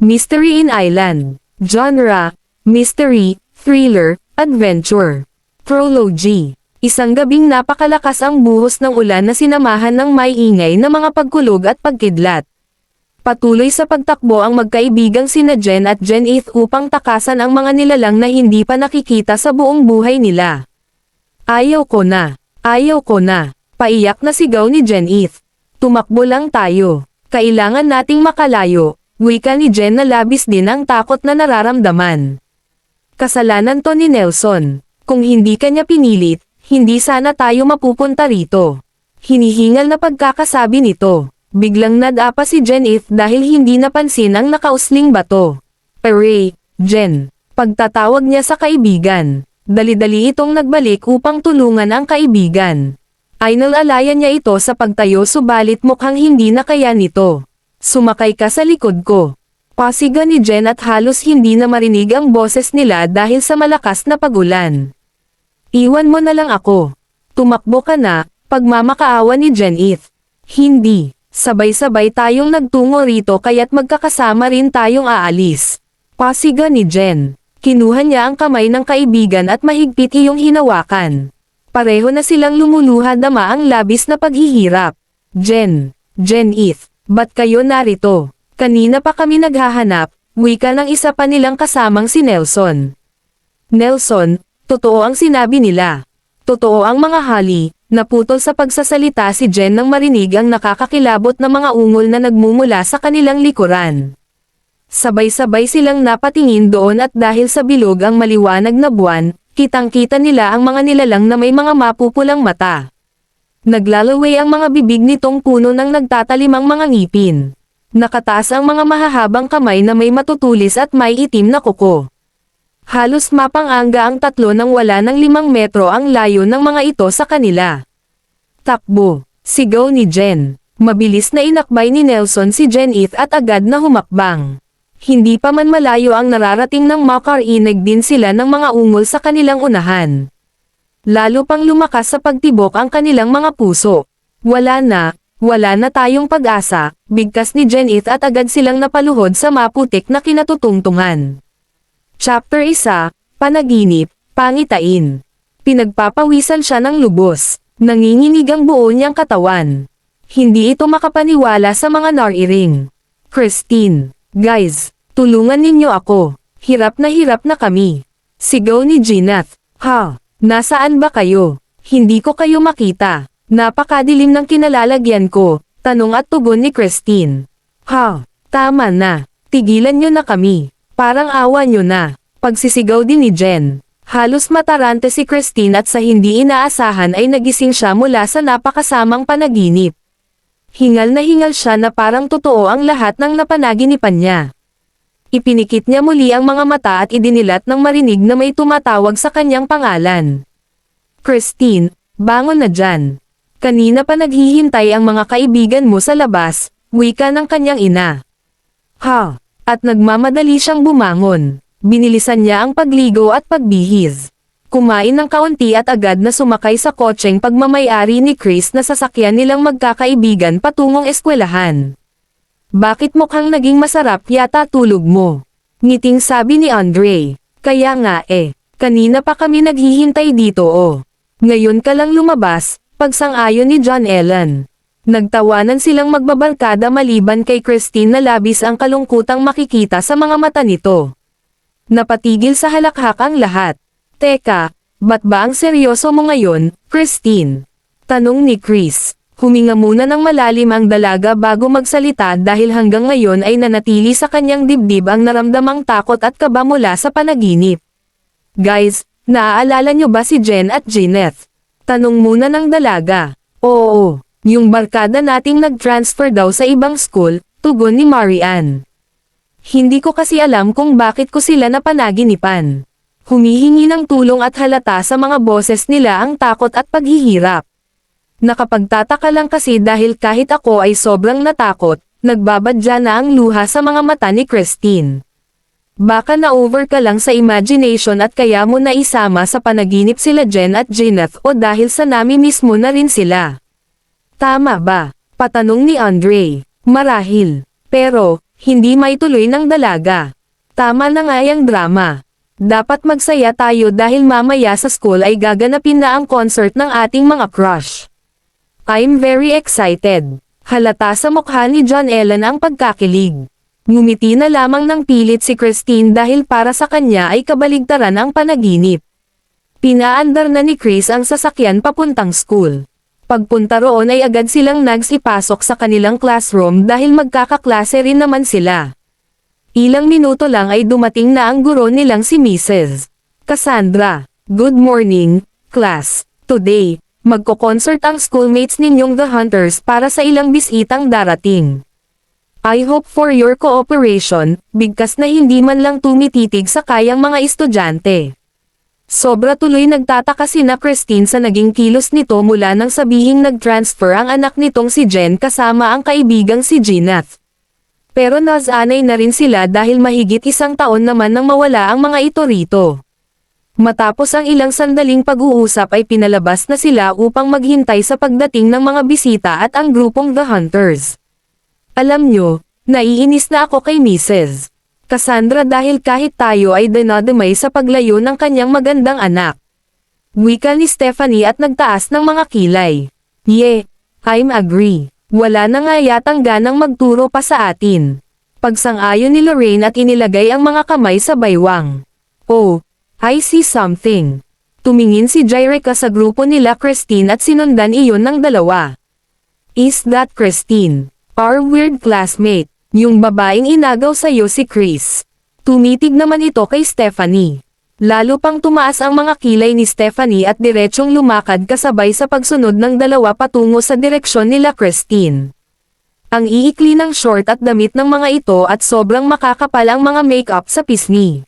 Mystery in Island. Genre, Mystery, Thriller, Adventure. Prology. Isang gabing napakalakas ang buhos ng ulan na sinamahan ng may ingay na mga pagkulog at pagkidlat. Patuloy sa pagtakbo ang magkaibigang sina Jen at Jen Eth upang takasan ang mga nilalang na hindi pa nakikita sa buong buhay nila. Ayaw ko na. Ayaw ko na. Paiyak na sigaw ni Jen Eth. Tumakbo lang tayo. Kailangan nating makalayo. Wika ni Jen na labis din ang takot na nararamdaman. Kasalanan to ni Nelson. Kung hindi kanya pinilit, hindi sana tayo mapupunta rito. Hinihingal na pagkakasabi nito. Biglang nadapa si Jen Eth dahil hindi napansin ang nakausling bato. Aray, Jen. Pagtatawag niya sa kaibigan. Dali-dali itong nagbalik upang tulungan ang kaibigan. Ay nalalayan niya ito sa pagtayo subalit mukhang hindi na kaya nito. Sumakay ka sa likod ko. Pasiga ni Jen at halos hindi na marinig ang boses nila dahil sa malakas na pagulan. Iwan mo na lang ako. Tumakbo ka na, pagmamakaawa ni Jen Eth. Hindi, sabay-sabay tayong nagtungo rito kaya't magkakasama rin tayong aalis. Pasiga ni Jen. Kinuha niya ang kamay ng kaibigan at mahigpit iyong hinawakan. Pareho na silang lumuluha dama ang labis na paghihirap. Jen, Jen Eth, ba't kayo narito? Kanina pa kami naghahanap, wika ng isa pa nilang kasamang si Nelson. Nelson, totoo ang sinabi nila. Totoo ang mga hali, naputol sa pagsasalita si Jen nang marinig ang nakakakilabot na mga ungol na nagmumula sa kanilang likuran. Sabay-sabay silang napatingin doon at dahil sa bilog ang maliwanag na buwan, kitang-kita nila ang mga nilalang na may mga mapupulang mata. Naglalaway ang mga bibig nitong puno ng nagtatalimang mga ngipin. Nakataas ang mga mahahabang kamay na may matutulis at may itim na kuko. Halos mapanganga ang tatlo nang wala ng limang metro ang layo ng mga ito sa kanila. Takbo, sigaw ni Jen. Mabilis na inakbay ni Nelson si Jen Eth at agad na humakbang. Hindi pa man malayo ang nararating ng Makar inag din sila ng mga ungol sa kanilang unahan. Lalo pang lumakas sa pagtibok ang kanilang mga puso. Wala na, wala na tayong pag-asa, bigkas ni Jen Eth at agad silang napaluhod sa maputik na kinatutungtungan. Chapter 1, Panaginip, Pangitain. Pinagpapawisan siya ng lubos. Nanginginig ang buo niyang katawan. Hindi ito makapaniwala sa mga nariring. Christine, guys, tulungan ninyo ako. Hirap na hirap na kami. Sigaw ni Ginath. Ha, nasaan ba kayo? Hindi ko kayo makita. Napakadilim ng kinalalagyan ko, tanong at tugon ni Christine. Ha, tama na. Tigilan nyo na kami. Parang awa nyo na. Pagsisigaw din ni Jen. Halos matarante si Christine at sa hindi inaasahan ay nagising siya mula sa napakasamang panaginip. Hingal na hingal siya na parang totoo ang lahat ng napanaginipan niya. Ipinikit niya muli ang mga mata at idinilat ng marinig na may tumatawag sa kanyang pangalan. Christine, bangon na dyan. Kanina pa naghihintay ang mga kaibigan mo sa labas, wika ng kanyang ina. Ha, at nagmamadali siyang bumangon. Binilisan niya ang pagligo at pagbihis. Kumain ng kaunti at agad na sumakay sa kotseng pagmamayari ni Chris na sasakyan nilang magkakaibigan patungong eskwelahan. Bakit mukhang naging masarap yata tulog mo? Ngiting sabi ni Andre. Kaya nga eh, kanina pa kami naghihintay dito oh. Ngayon ka lang lumabas, pagsang-ayon ni John Ellen. Nagtawanan silang magbabarkada maliban kay Christine na labis ang kalungkutang makikita sa mga mata nito. Napatigil sa halakhak ang lahat. Teka, ba't ba ang seryoso mo ngayon, Christine? Tanong ni Chris. Huminga muna ng malalim ang dalaga bago magsalita dahil hanggang ngayon ay nanatili sa kanyang dibdib ang naramdamang takot at kaba mula sa panaginip. Guys, naaalala nyo ba si Jen at Jeanette? Tanong muna ng dalaga. Oo, yung barkada nating nag-transfer daw sa ibang school, tugon ni Marianne. Hindi ko kasi alam kung bakit ko sila napanaginipan. Humihingi ng tulong at halata sa mga boses nila ang takot at paghihirap. Nakapagtataka lang kasi dahil kahit ako ay sobrang natakot, nagbabadya na ang luha sa mga mata ni Christine. Baka na-over ka lang sa imagination at kaya mo na isama sa panaginip sila Jen at Jeanette o dahil sa nami mismo na rin sila. Tama ba? Patanong ni Andre. Marahil. Pero, Hindi may tuloy ng dalaga. Tama na nga yung drama. Dapat magsaya tayo dahil mamaya sa school ay gaganapin na ang concert ng ating mga crush. I'm very excited. Halata sa mukha ni John Ellen ang pagkakilig. Ngumiti na lamang ng pilit si Christine dahil para sa kanya ay kabaligtaran ang panaginip. Pinaandar na ni Chris ang sasakyan papuntang school. Pagpunta roon ay agad silang nagsipasok sa kanilang classroom dahil magkakaklase rin naman sila. Ilang minuto lang ay dumating na ang guro nilang si Mrs. Cassandra. Good morning, class. Today, magko-concert ang schoolmates ninyong The Hunters para sa ilang bisitang darating. I hope for your cooperation, bigkas na hindi man lang tumititig sa kayang mga estudyante. Sobra tuloy nagtataka si na Christine sa naging kilos nito mula nang sabihing nag-transfer ang anak nitong si Jen kasama ang kaibigang si Ginath. Pero nasanay na rin sila dahil mahigit isang taon naman nang mawala ang mga ito rito. Matapos ang ilang sandaling pag-uusap ay pinalabas na sila upang maghintay sa pagdating ng mga bisita at ang grupong The Hunters. Alam nyo, naiinis na ako kay Mrs. Cassandra dahil kahit tayo ay dinadamay sa paglayo ng kanyang magandang anak. Wika ni Stephanie at nagtaas ng mga kilay. Ye, I'm agree. Wala na nga yatang ganang magturo pa sa atin. Pagsang-ayon ni Lorraine at inilagay ang mga kamay sa baywang. Oh, I see something. Tumingin si Jerica sa grupo nila Christine at sinundan iyon ng dalawa. Is that Christine? Our weird classmate. Yung babaeng inagaw sa'yo si Chris. Tumitig naman ito kay Stephanie. Lalo pang tumaas ang mga kilay ni Stephanie at diretsyong lumakad kasabay sa pagsunod ng dalawa patungo sa direksyon nila Christine. Ang iikli ng short at damit ng mga ito at sobrang makakapal ang mga makeup sa pisngi.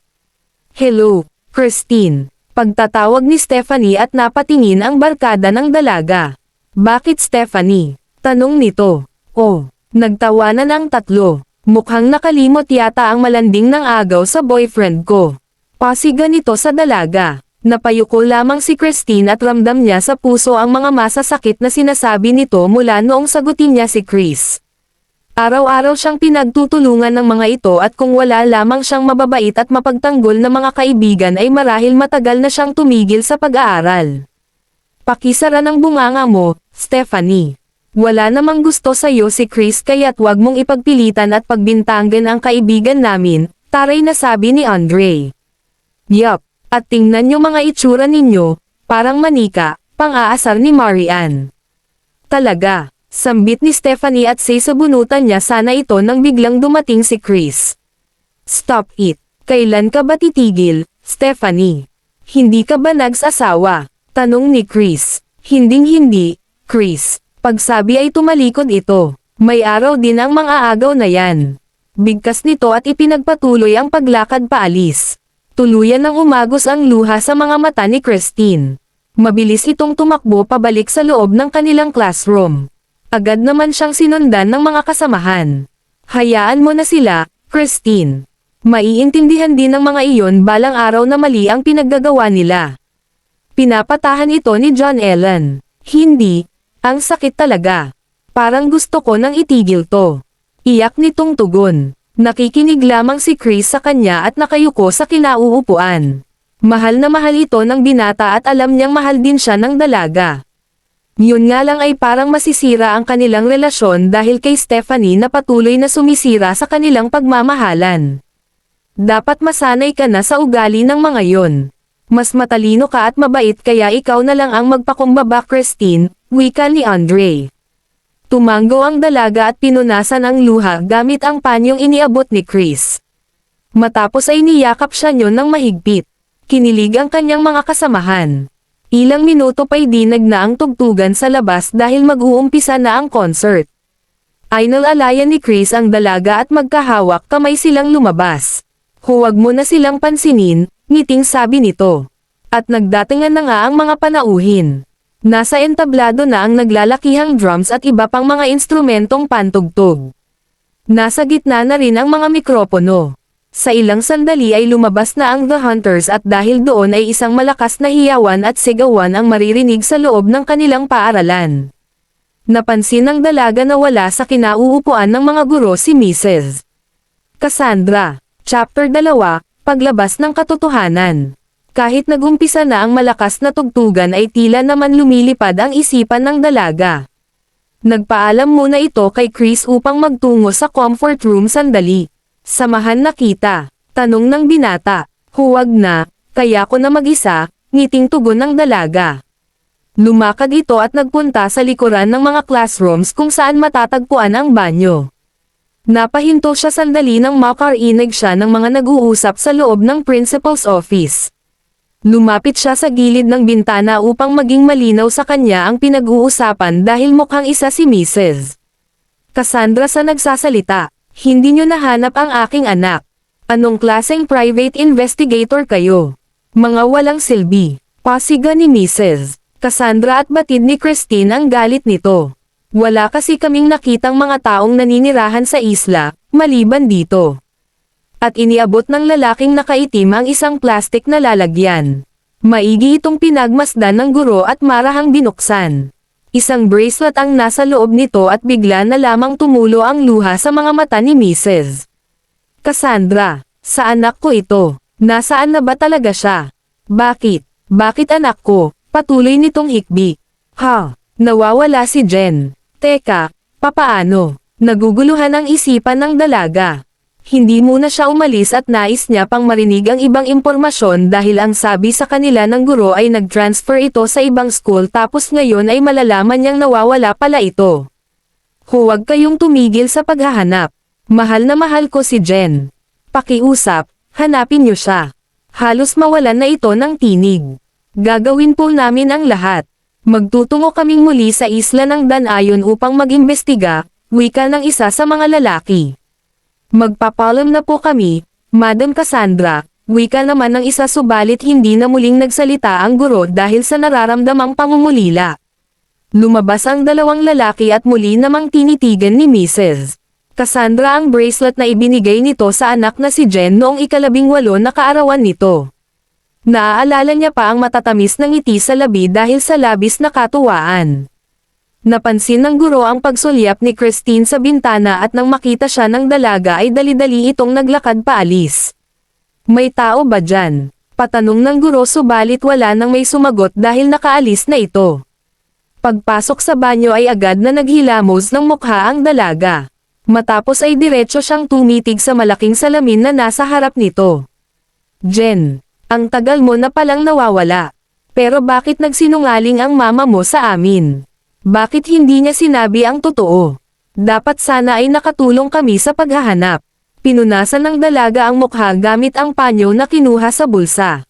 Hello, Christine. Pagtatawag ni Stephanie at napatingin ang barkada ng dalaga. Bakit Stephanie? Tanong nito. Oh, nagtawanan ang tatlo. Mukhang nakalimot yata ang malanding ng agaw sa boyfriend ko. Pasiga nito sa dalaga. Napayuko lamang si Christine at ramdam niya sa puso ang mga masasakit na sinasabi nito mula noong sagutin niya si Chris. Araw-araw siyang pinagtutulungan ng mga ito at kung wala lamang siyang mababait at mapagtanggol na mga kaibigan ay marahil matagal na siyang tumigil sa pag-aaral. Pakisara ng bunganga mo, Stephanie. Wala namang gusto sa iyo si Chris kaya't wag mong ipagpilitan at pagbintangan ang kaibigan namin, taray na sabi ni Andre. Yup, at tingnan nyo mga itsura ninyo, parang manika, pang-aasar ni Marianne. Talaga. Sambit ni Stephanie at say sa bunutan niya sana ito nang biglang dumating si Chris. Stop it. Kailan ka ba titigil, Stephanie? Hindi ka ba nagsasawa? Tanong ni Chris. Hinding hindi, Chris. Pagsabi ay tumalikod ito. May araw din ang mga agaw na yan. Bigkas nito at ipinagpatuloy ang paglakad paalis. Tuluyan ng umagos ang luha sa mga mata ni Christine. Mabilis itong tumakbo pabalik sa loob ng kanilang classroom. Agad naman siyang sinundan ng mga kasamahan. Hayaan mo na sila, Christine. Maiintindihan din ng mga iyon balang araw na mali ang pinaggagawa nila. Pinapatahan ito ni John Ellen. Hindi, ang sakit talaga. Parang gusto ko nang itigil to. Iyak nitong tugon. Nakikinig lamang si Chris sa kanya at nakayuko sa kinauupuan. Mahal na mahal ito ng binata at alam niyang mahal din siya ng dalaga. Yun nga lang ay parang masisira ang kanilang relasyon dahil kay Stephanie na patuloy na sumisira sa kanilang pagmamahalan. Dapat masanay ka na sa ugali ng mga yon. Mas matalino ka at mabait kaya ikaw na lang ang magpakumbaba Christine, wika ni Andre. Tumanggo ang dalaga at pinunasan ang luha gamit ang panyong iniabot ni Chris. Matapos ay niyakap siya nyon ng mahigpit. Kinilig ang kanyang mga kasamahan. Ilang minuto pa'y dinag na ang tugtugan sa labas dahil mag-uumpisa na ang concert. Ainal-alayan ni Chris ang dalaga at magkahawak kamay silang lumabas. Huwag mo na silang pansinin, ngiting sabi nito. At nagdatingan na nga ang mga panauhin. Nasa entablado na ang naglalakihang drums at iba pang mga instrumentong pantugtog. Nasa gitna na rin ang mga mikropono. Sa ilang sandali ay lumabas na ang The Hunters at dahil doon ay isang malakas na hiyawan at sigawan ang maririnig sa loob ng kanilang paaralan. Napansin ng dalaga na wala sa kinauupuan ng mga guro si Mrs. Cassandra, Chapter 2, Paglabas ng Katotohanan. Kahit nagumpisa na ang malakas na tugtugan ay tila naman lumilipad ang isipan ng dalaga. Nagpaalam muna ito kay Chris upang magtungo sa comfort room sandali. Samahan na kita. Tanong ng binata. Huwag na, kaya ko na mag-isa, ngiting tugon ng dalaga. Lumakad ito at nagpunta sa likuran ng mga classrooms kung saan matatagpuan ang banyo. Napahinto siya sandali nang makarinig siya ng mga nag-uusap sa loob ng principal's office. Lumapit siya sa gilid ng bintana upang maging malinaw sa kanya ang pinag-uusapan dahil mukhang isa si Mrs. Cassandra sa nagsasalita, hindi nyo nahanap ang aking anak. Anong klaseng private investigator kayo? Mga walang silbi. Pasiga ni Mrs. Cassandra at batid ni Christine ang galit nito. Wala kasi kaming nakitang mga taong naninirahan sa isla, maliban dito at iniabot ng lalaking nakaitim ang isang plastik na lalagyan. Maigi itong pinagmasdan ng guro at marahang binuksan. Isang bracelet ang nasa loob nito at bigla na lamang tumulo ang luha sa mga mata ni Mrs. Cassandra, sa anak ko ito. Nasaan na ba talaga siya? Bakit? Bakit anak ko? Patuloy nitong hikbi. Ha? Nawawala si Jen. Teka, papaano? Naguguluhan ang isipan ng dalaga. Hindi muna siya umalis at nais niya pang marinig ang ibang impormasyon dahil ang sabi sa kanila ng guro ay nag-transfer ito sa ibang school tapos ngayon ay malalaman niyang nawawala pala ito. Huwag kayong tumigil sa paghahanap. Mahal na mahal ko si Jen. Pakiusap, hanapin niyo siya. Halos mawalan na ito ng tinig. Gagawin po namin ang lahat. Magtutungo kaming muli sa isla ng Danayon upang mag-imbestiga, wika ng isa sa mga lalaki. Magpapalam na po kami, Madam Cassandra, wika naman ng isa subalit hindi na muling nagsalita ang guro dahil sa nararamdamang pangungulila. Lumabas ang dalawang lalaki at muli namang tinitigan ni Mrs. Cassandra ang bracelet na ibinigay nito sa anak na si Jen noong ikalabing walo na kaarawan nito. Naaalala niya pa ang matatamis ng ngiti sa labi dahil sa labis na katuwaan. Napansin ng guro ang pagsulyap ni Christine sa bintana at nang makita siya ng dalaga ay dali-dali itong naglakad paalis. May tao ba dyan? Patanong ng guro subalit wala nang may sumagot dahil nakaalis na ito. Pagpasok sa banyo ay agad na naghilamos ng mukha ang dalaga. Matapos ay diretso siyang tumitig sa malaking salamin na nasa harap nito. Jen, ang tagal mo na palang nawawala. Pero bakit nagsinungaling ang mama mo sa amin? Bakit hindi niya sinabi ang totoo? Dapat sana ay nakatulong kami sa paghahanap. Pinunasan ng dalaga ang mukha gamit ang panyo na kinuha sa bulsa.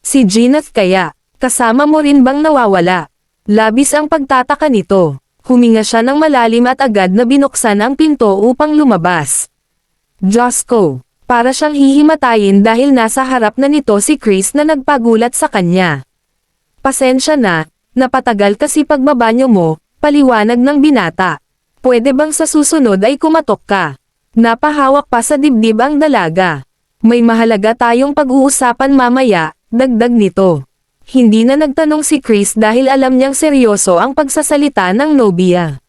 Si Ginath kaya, kasama mo rin bang nawawala? Labis ang pagtataka nito. Huminga siya ng malalim at agad na binuksan ang pinto upang lumabas. Diyos para siyang hihimatayin dahil nasa harap na nito si Chris na nagpagulat sa kanya. Pasensya na, Napatagal kasi pagbabanyo mo, paliwanag ng binata. Pwede bang sa susunod ay kumatok ka? Napahawak pa sa dibdib ang dalaga. May mahalaga tayong pag-uusapan mamaya, dagdag nito. Hindi na nagtanong si Chris dahil alam niyang seryoso ang pagsasalita ng nobia.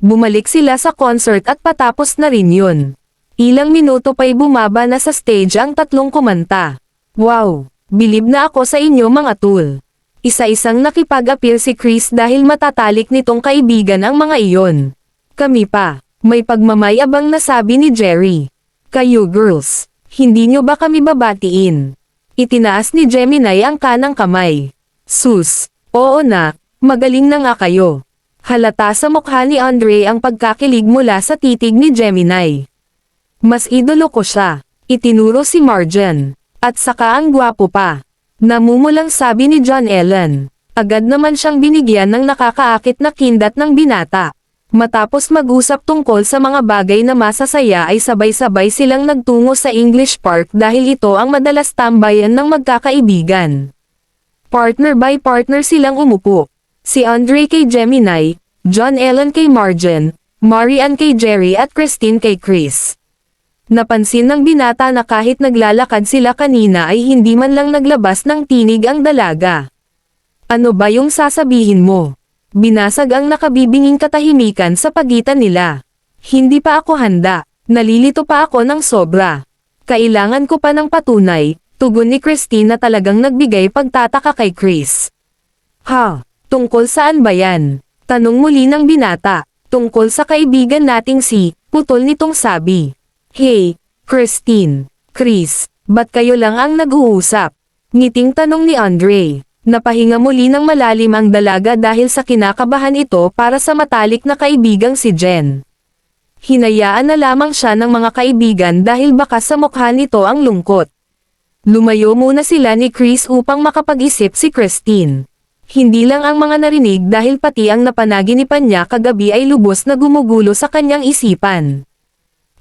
Bumalik sila sa concert at patapos na rin yun. Ilang minuto pa'y bumaba na sa stage ang tatlong kumanta. Wow! Bilib na ako sa inyo mga tool. Isa-isang nakipag-appeal si Chris dahil matatalik nitong kaibigan ang mga iyon. Kami pa, may pagmamayabang nasabi ni Jerry. Kayo girls, hindi nyo ba kami babatiin? Itinaas ni Gemini ang kanang kamay. Sus, oo na, magaling na nga kayo. Halata sa mukha ni Andre ang pagkakilig mula sa titig ni Gemini. Mas idolo ko siya, itinuro si Marjan. At saka ang gwapo pa. Namumulang sabi ni John Ellen. Agad naman siyang binigyan ng nakakaakit na kindat ng binata. Matapos mag-usap tungkol sa mga bagay na masasaya ay sabay-sabay silang nagtungo sa English Park dahil ito ang madalas tambayan ng magkakaibigan. Partner by partner silang umupo. Si Andre kay Gemini, John Ellen kay Margin, Marian kay Jerry at Christine kay Chris. Napansin ng binata na kahit naglalakad sila kanina ay hindi man lang naglabas ng tinig ang dalaga. Ano ba yung sasabihin mo? Binasag ang nakabibinging katahimikan sa pagitan nila. Hindi pa ako handa. Nalilito pa ako ng sobra. Kailangan ko pa ng patunay, tugon ni Christine na talagang nagbigay pagtataka kay Chris. Ha? Tungkol saan ba yan? Tanong muli ng binata. Tungkol sa kaibigan nating si, putol nitong sabi. Hey, Christine, Chris, ba't kayo lang ang nag-uusap? Ngiting tanong ni Andre. Napahinga muli ng malalim ang dalaga dahil sa kinakabahan ito para sa matalik na kaibigang si Jen. Hinayaan na lamang siya ng mga kaibigan dahil baka sa mukha nito ang lungkot. Lumayo muna sila ni Chris upang makapag-isip si Christine. Hindi lang ang mga narinig dahil pati ang napanaginipan niya kagabi ay lubos na gumugulo sa kanyang isipan.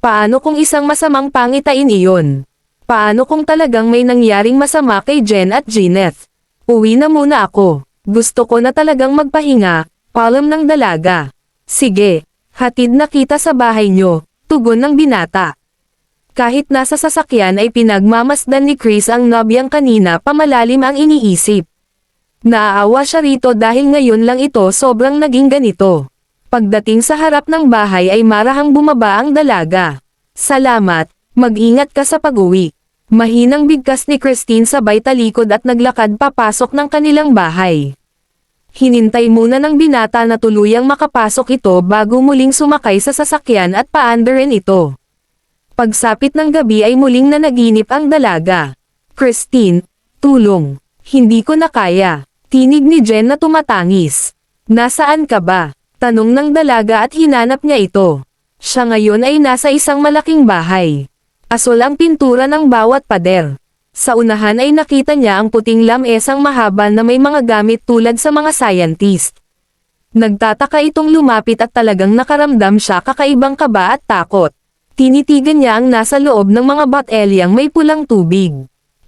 Paano kung isang masamang pangitain iyon? Paano kung talagang may nangyaring masama kay Jen at Jeanette? Uwi na muna ako. Gusto ko na talagang magpahinga, palam ng dalaga. Sige, hatid na kita sa bahay nyo, tugon ng binata. Kahit nasa sasakyan ay pinagmamasdan ni Chris ang nobyang kanina pamalalim ang iniisip. Naaawa siya rito dahil ngayon lang ito sobrang naging ganito. Pagdating sa harap ng bahay ay marahang bumaba ang dalaga. Salamat, mag-ingat ka sa pag-uwi. Mahinang bigkas ni Christine sabay talikod at naglakad papasok ng kanilang bahay. Hinintay muna ng binata na tuluyang makapasok ito bago muling sumakay sa sasakyan at paandarin ito. Pagsapit ng gabi ay muling nanaginip ang dalaga. Christine, tulong. Hindi ko na kaya. Tinig ni Jen na tumatangis. Nasaan ka ba? Tanong ng dalaga at hinanap niya ito. Siya ngayon ay nasa isang malaking bahay. Asol ang pintura ng bawat pader. Sa unahan ay nakita niya ang puting lamesang mahaba na may mga gamit tulad sa mga scientist. Nagtataka itong lumapit at talagang nakaramdam siya kakaibang kaba at takot. Tinitigan niya ang nasa loob ng mga botelyang may pulang tubig.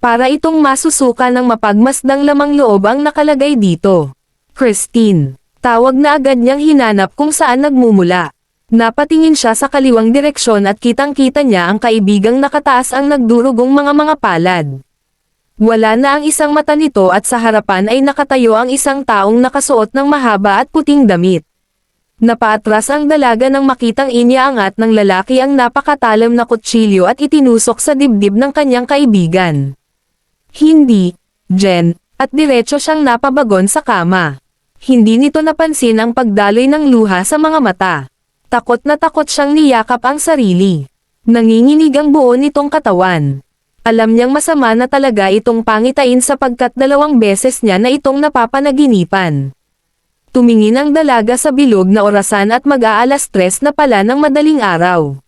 Para itong masusuka ng mapagmasdang lamang loob ang nakalagay dito. Christine. Tawag na agad niyang hinanap kung saan nagmumula. Napatingin siya sa kaliwang direksyon at kitang-kita niya ang kaibigang nakataas ang nagdurugong mga mga palad. Wala na ang isang mata nito at sa harapan ay nakatayo ang isang taong nakasuot ng mahaba at puting damit. Napaatras ang dalaga nang makitang iniaangat ng lalaki ang napakatalam na kutsilyo at itinusok sa dibdib ng kanyang kaibigan. Hindi, Jen, at diretso siyang napabagon sa kama. Hindi nito napansin ang pagdaloy ng luha sa mga mata. Takot na takot siyang niyakap ang sarili. Nanginginig ang buo nitong katawan. Alam niyang masama na talaga itong pangitain sapagkat dalawang beses niya na itong napapanaginipan. Tumingin ang dalaga sa bilog na orasan at mag-aalas tres na pala ng madaling araw.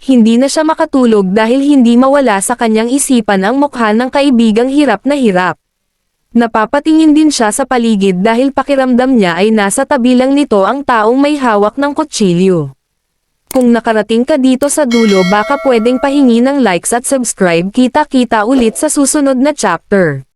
Hindi na siya makatulog dahil hindi mawala sa kanyang isipan ang mukha ng kaibigang hirap na hirap. Napapatingin din siya sa paligid dahil pakiramdam niya ay nasa tabi lang nito ang taong may hawak ng kutsilyo. Kung nakarating ka dito sa dulo baka pwedeng pahingi ng likes at subscribe kita-kita ulit sa susunod na chapter.